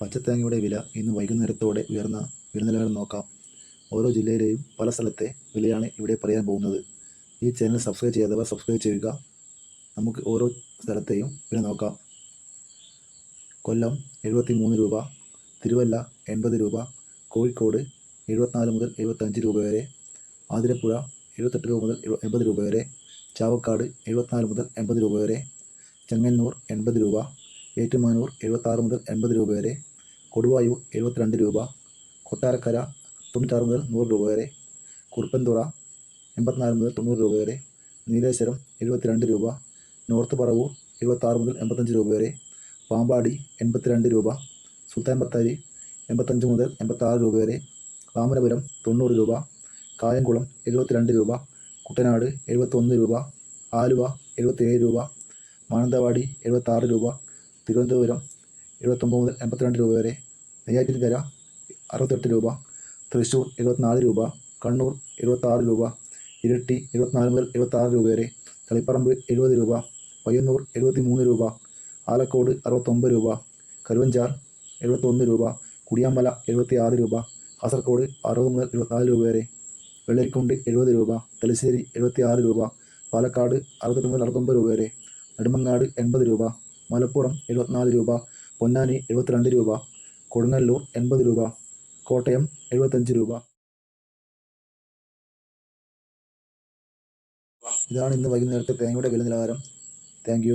പച്ചത്തേങ്ങയുടെ വില ഇന്ന് വൈകുന്നേരത്തോടെ ഉയർന്ന ഉയർന്നിലകൾ നോക്കാം. ഓരോ ജില്ലയിലെയും പല സ്ഥലത്തെ വിലയാണ് ഇവിടെ പറയാൻ പോകുന്നത്. ഈ ചാനൽ സബ്സ്ക്രൈബ് ചെയ്യാത്തവർ സബ്സ്ക്രൈബ് ചെയ്യുക. നമുക്ക് ഓരോ സ്ഥലത്തെയും വില നോക്കാം. കൊല്ലം എഴുപത്തി മൂന്ന് രൂപ തിരുവല്ല എൺപത് രൂപ കോഴിക്കോട് എഴുപത്തിനാല് മുതൽ എഴുപത്തഞ്ച് രൂപ വരെ ആതിരപ്പുഴ എഴുപത്തെട്ട് രൂപ മുതൽ എൺപത് രൂപ വരെ ചാവക്കാട് എഴുപത്തിനാല് മുതൽ എൺപത് രൂപ വരെ ചെങ്ങന്നൂർ എൺപത് രൂപ ഏറ്റുമാനൂർ എഴുപത്താറ് മുതൽ എൺപത് രൂപ വരെ കൊടുവായൂർ എഴുപത്തിരണ്ട് രൂപ കൊട്ടാരക്കര തൊണ്ണൂറ്റാറ് മുതൽ നൂറ് രൂപ വരെ കുറുപ്പൻതുറ എൺപത്തിനാല് മുതൽ തൊണ്ണൂറ് രൂപ വരെ നീലേശ്വരം എഴുപത്തിരണ്ട് രൂപ നോർത്ത് പറവൂർ എഴുപത്താറ് മുതൽ എൺപത്തഞ്ച് രൂപ വരെ പാമ്പാടി എൺപത്തിരണ്ട് രൂപ സുൽത്താൻ ബത്തേരി എൺപത്തഞ്ച് മുതൽ എൺപത്താറ് രൂപ വരെ താമരപുരം തൊണ്ണൂറ് രൂപ കായംകുളം എഴുപത്തിരണ്ട് രൂപ കുട്ടനാട് എഴുപത്തൊന്ന് രൂപ ആലുവ എഴുപത്തേഴ് രൂപ മാനന്തവാടി എഴുപത്താറ് രൂപ തിരുവനന്തപുരം എഴുപത്തൊമ്പത് മുതൽ എൺപത്തിരണ്ട് രൂപ വരെ നെയ്യാറ്റിൻകര അറുപത്തെട്ട് രൂപ തൃശ്ശൂർ എഴുപത്തിനാല് രൂപ കണ്ണൂർ എഴുപത്താറ് രൂപ ഇരട്ടി എഴുപത്തിനാല് മുതൽ എഴുപത്താറ് രൂപ വരെ തളിപ്പറമ്പ് എഴുപത് രൂപ പയ്യന്നൂർ എഴുപത്തി മൂന്ന് രൂപ ആലക്കോട് അറുപത്തൊമ്പത് രൂപ കരുവഞ്ചാർ എഴുപത്തൊന്ന് രൂപ കുടിയാമ്പല എഴുപത്തി ആറ് രൂപ കാസർഗോഡ് അറുപത് മുതൽ എഴുപത്തിനാല് രൂപ വരെ വെള്ളരിക്കുണ്ട് എഴുപത് രൂപ തലശ്ശേരി എഴുപത്തി ആറ് രൂപ പാലക്കാട് അറുപത്തെട്ട് മുതൽ അറുപത്തൊമ്പത് രൂപ വരെ നെടുമങ്ങാട് എൺപത് രൂപ മലപ്പുറം എഴുപത്തിനാല് രൂപ പൊന്നാനി എഴുപത്തിരണ്ട് രൂപ കൊടുങ്ങല്ലൂർ എൺപത് രൂപ കോട്ടയം എഴുപത്തഞ്ച് രൂപ. ഇതാണ് ഇന്ന് വൈകുന്നേരത്തെ തേങ്ങയുടെ വില നിലവാരം താങ്ക്